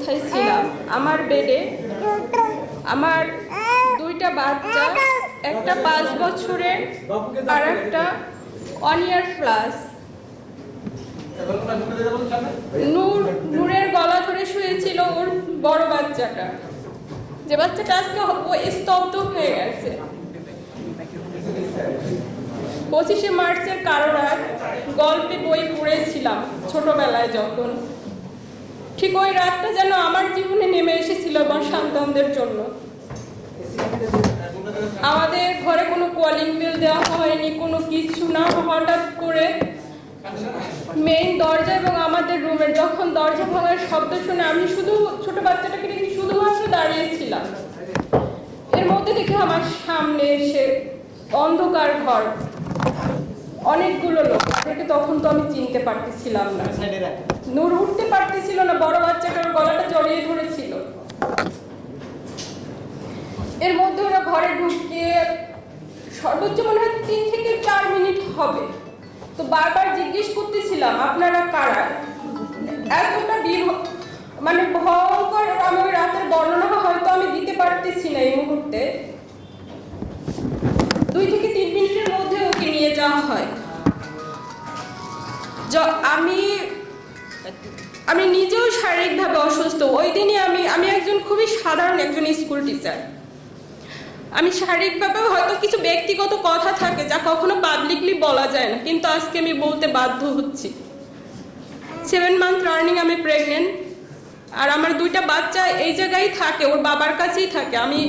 অবস্থায় ছিলাম। আমার বেডে আমার দুইটা বাচ্চা, একটা পাঁচ বছরের আর একটা ওয়ান ইয়ার প্লাস নূর, নূরের গলা ধরে শুয়েছিল ওর বড় বাচ্চাটা। যে বাচ্চাটা আজকে ও স্তব্ধ হয়ে গেছে। পঁচিশে মার্চের কারও গল্পে বই পড়েছিলাম ছোটবেলায় যখন। ঠিক ওই রাতটা যেন আমার জীবনে নেমে এসেছিল আমার সন্তানদের জন্য। আমাদের ঘরে কোনো কলিং বিল দেওয়া হয়নি, কোনো কিছু না। হঠাৎ করে মেইন দরজা এবং আমাদের রুমের যখন দরজা ভাঙার শব্দ শুনে আমি শুধু ছোট বাচ্চাটাকে রেখে শুধুমাত্র দাঁড়িয়েছিলাম। এর মধ্যে দেখে আমার সামনে এসে অন্ধকার ঘর, অনেকগুলো লোক। তাদেরকে তখন তো আমি চিনতে পারতেছিলাম না। নূর উঠতে পারতেছিল না বড় বাচ্চাটার গলাটা জড়িয়ে ধরেছিল। এর মধ্যে ওরা ঘরে ঢুকিয়ে সর্বোচ্চ মনে হয় তিন থেকে চার মিনিট হবে। তো বারবার জিজ্ঞেস করতেছিলাম আপনারা কারা? এতটা মানে ভয়ঙ্কর আমি ওই রাতের আমি আমি নিজেও শারীরিকভাবে অসুস্থ। ওই দিনই আমি আমি একজন খুবই সাধারণ একজন স্কুল টিচার আমি শারীরিকভাবে হয়তো কিছু ব্যক্তিগত কথা থাকে যা কখনো পাবলিকলি বলা যায় না, কিন্তু আজকে আমি বলতে বাধ্য হচ্ছি। সেভেন মান্থ রানিং আমি প্রেগনেন্ট আর আমার দুইটা বাচ্চা এই জায়গায় থাকে, ওর বাবার কাছেই থাকে। আমি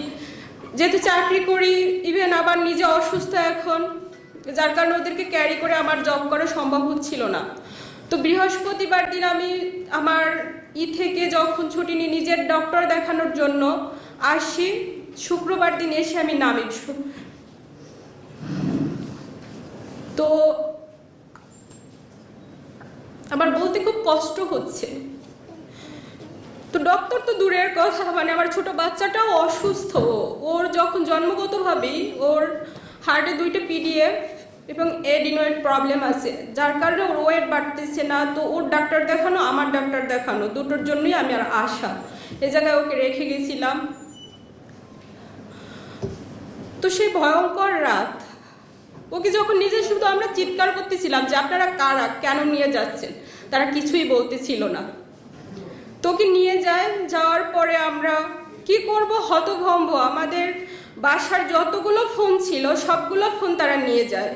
যেহেতু চাকরি করি ইভেন আবার নিজে অসুস্থ এখন। যার কারণে ওদেরকে ক্যারি করে আমার জব করা সম্ভব হচ্ছিল না। তো বৃহস্পতিবার দিন আমি আমার ই থেকে যখন ছুটি নিয়ে নিজের ডক্টর দেখানোর জন্য, আসি। শুক্রবার দিন এসে আমি নামি। তো আমার বলতে খুব কষ্ট হচ্ছে। তো ডক্টর তো দূরের কথা মানে আমার ছোট বাচ্চাটাও অসুস্থ। ওর যখন জন্মগতভাবেই ওর হার্টে দুইটা পিডিএফ এবং এডিনয়েড প্রবলেম আছে। যার কারণে ওর ওয়েট বাড়তেছে না, তো ওর ডাক্তার দেখানো, আমার ডাক্তার দেখানো, দুটোর জন্যই আমি আর আশা এ জায়গায় ওকে রেখে গেছিলাম। তো সেই ভয়ঙ্কর রাত, ওকে যখন নিজে শুধু আমরা চিৎকার করতেছিলাম যে আপনারা কারা, কেন নিয়ে যাচ্ছেন, তারা কিছুই বলতেছিল না। তোকে নিয়ে যায়, যাওয়ার পরে আমরা কি করব, হতভম্ব, আমাদের বাসার যতগুলো ফোন ছিল সবগুলো ফোন তারা নিয়ে যায়।